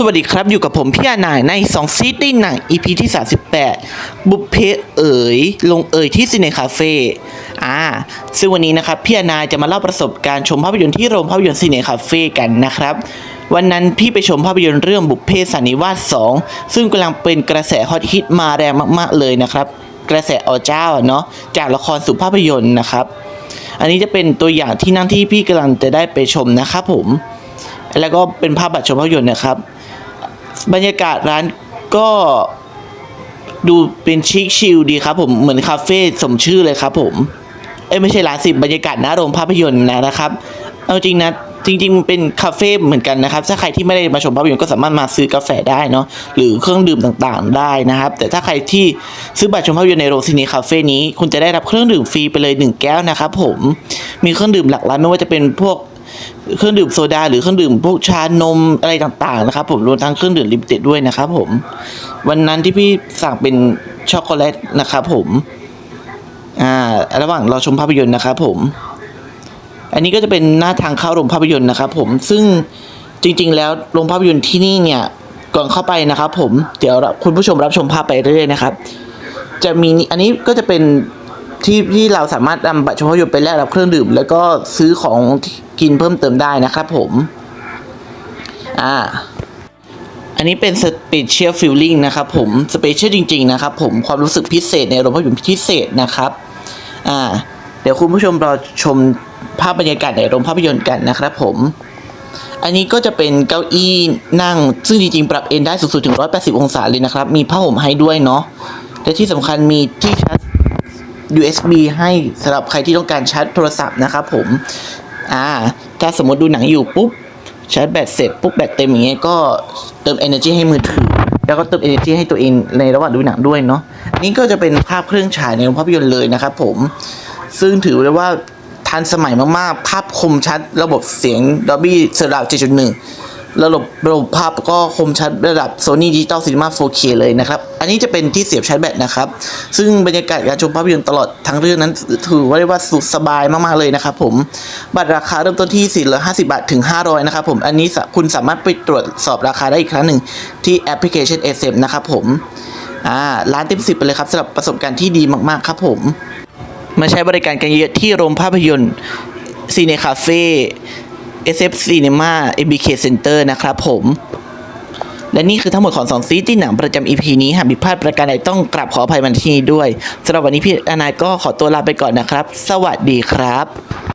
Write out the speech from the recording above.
สวัสดีครับอยู่กับผมพี่อานายใน2ซีดในหนัง EP ที่ 38 บุพเพเอ๋ย ลงเอ๋ยที่ซีเนคาเฟ่อ่าซึ่งวันนี้นะครับพี่อานายจะมาเล่าประสบการณ์ชมภาพยนตร์ที่โรงภาพยนตร์ซีเนคาเฟ่กันนะครับ วันนั้นพี่ไปชมภาพยนตร์เรื่องบุพเพสันนิวาส 2 ซึ่งกำลังเป็นกระแสฮอตฮิตมาแรงมากๆเลยนะครับ กระแสอเจ้าเนาะจากละครสู่ภาพยนตร์นะครับ อันนี้จะเป็นตัวอย่างที่นั่งที่พี่กำลังจะได้ไปชมนะครับผม แล้วก็เป็นภาพบัตรชมภาพยนตร์นะครับ บรรยากาศร้านก็ดูเป็นชิคชิลดีครับผมเหมือนคาเฟ่สมชื่อเลยครับผมเอ้ยไม่ใช่ร้านสิบรรยากาศหน้าโรงภาพยนตร์นะนะครับ เอาจริงนะจริง ๆ เป็นคาเฟ่เหมือนกันนะครับ ถ้าใครที่ไม่ได้มาชมภาพยนตร์ก็สามารถมาซื้อกาแฟได้เนาะหรือเครื่องดื่มต่างๆ ได้นะครับ แต่ถ้าใครที่ซื้อบัตรชมภาพยนตร์ในโรงซีนีคาเฟ่นี้ คุณจะได้รับเครื่องดื่มฟรีไปเลยหนึ่งแก้วนะครับผมมีเครื่องดื่มหลากหลายไม่ว่าจะเป็นพวก เครื่องดื่มโซดา หรือเครื่องดื่มพวกชานมอะไรต่างๆนะครับ ผมรวมทั้งเครื่องดื่มลิมิเต็ดด้วยนะครับผม วันนั้นที่พี่สั่งเป็นช็อกโกแลตนะครับผมอ่าระหว่างรอชมภาพยนตร์นะครับผม อันนี้ก็จะเป็นหน้าทางเข้าโรงภาพยนตร์นะครับผมซึ่งจริง ๆ แล้วโรงภาพยนตร์ที่นี่เนี่ยก่อนเข้าไปนะครับ ผมเดี๋ยวคุณผู้ชมรับชมภาพไปเรื่อยๆนะครับ จะมีอันนี้ก็จะเป็น ที่ที่เราสามารถนำบัตรชมภาพยนต์ไปแลกรับเครื่องดื่ม แล้วก็ซื้อของกินเพิ่มเติมได้นะครับผม อ่า อันนี้เป็น Special Feeling นะครับผม Special จริง ๆ นะครับผมความรู้สึกพิเศษในโรงภาพยนตร์พิเศษนะครับ อ่า เดี๋ยวคุณผู้ชมรอชมภาพบรรยากาศในโรงภาพยนตร์กันนะครับผมอันนี้ก็จะเป็นเก้าอี้นั่ง ซึ่งจริงๆ ปรับเอนได้สูงสุดถึง 180 องศาเลยนะครับ มีผ้าห่มให้ด้วยเนาะและที่สำคัญมีที่ชาร์จ USB ให้สำหรับใครที่ต้องการชาร์จโทรศัพท์นะครับผมอ่าถ้าสมมติดูหนังอยู่ปุ๊บชาร์จแบตเสร็จปุ๊บแบตเต็มอย่างเงี้ยก็เติม energy ให้มือถือ แล้วก็เติม energy ให้ตัวเองในระหว่างดูหนังด้วยเนาะนี่ก็จะเป็นภาพเครื่องฉายในโรงภาพยนตร์เลยนะครับผมซึ่งถือได้ว่าทันสมัยมากๆ ภาพคมชัดระบบเสียง Dolby Surround 7.1 ระบบระบบภาพก็คมชัดระดับ Sony Digital Cinema 4K เลยนะครับ อันนี้จะเป็นที่เสียบชาร์จแบตนะครับ ซึ่งบรรยากาศการชมภาพยนตร์ตลอดทั้งเรื่องนั้น ถือว่าเรียกว่าสุดสบายมาก ๆ เลยนะครับผม บัตรราคาเริ่มต้นที่ 450 บาทถึง 500 นะครับผม อันนี้คุณสามารถไปตรวจสอบราคาได้อีกครั้งหนึ่งที่แอปพลิเคชัน SM นะครับผม อ่า ร้านเต็มสิบไปเลยครับสำหรับประสบการณ์ที่ดีมากๆครับผม มาใช้บริการกันเยอะที่โรงภาพยนตร์ซีเนคาเฟ่ SF Cinema MBK Center นะครับผมและนี่คือทั้งหมดของสองซีที่หนังประจำ EP นี้หากผิดพลาดประการใดต้องกราบขออภัยมันที่นี้ด้วยสำหรับวันนี้พี่อนายก็ขอตัวลาไปก่อนนะครับ สวัสดีครับ